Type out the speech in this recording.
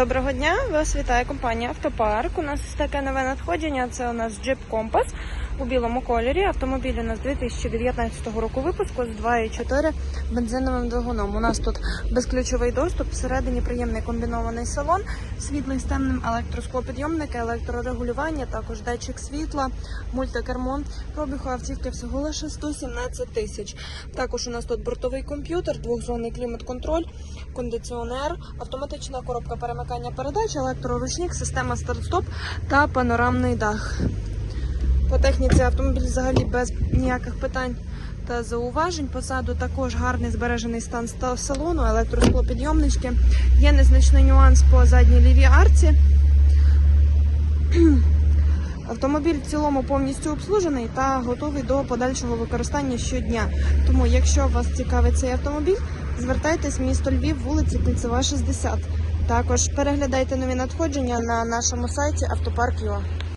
Доброго дня! Вас вітає компанія Автопарк. У нас таке нове надходження. Це у нас Jeep Compass у білому кольорі. Автомобіль у нас 2019 року випуску з 2,4 бензиновим двигуном. У нас тут безключовий доступ, всередині приємний комбінований салон, світлий з темним електросклопідйомники, електрорегулювання, також датчик світла, мультикермо. Пробіг у автівки всього лише 117 тисяч. Також у нас тут бортовий комп'ютер, двохзонний клімат-контроль, кондиціонер, автоматична коробка перемикання передач, електроручник, система старт-стоп та панорамний дах. По техніці автомобіль взагалі без ніяких питань та зауважень. Позаду також гарний збережений стан салону, електросклопідйомнички. Є незначний нюанс по задній лівій арці. Автомобіль в цілому повністю обслужений та готовий до подальшого використання щодня. Тому, якщо вас цікавить цей автомобіль, звертайтесь в місто Львів, вулиця Кільцева, 60. Також переглядайте нові надходження на нашому сайті автопарк.ua.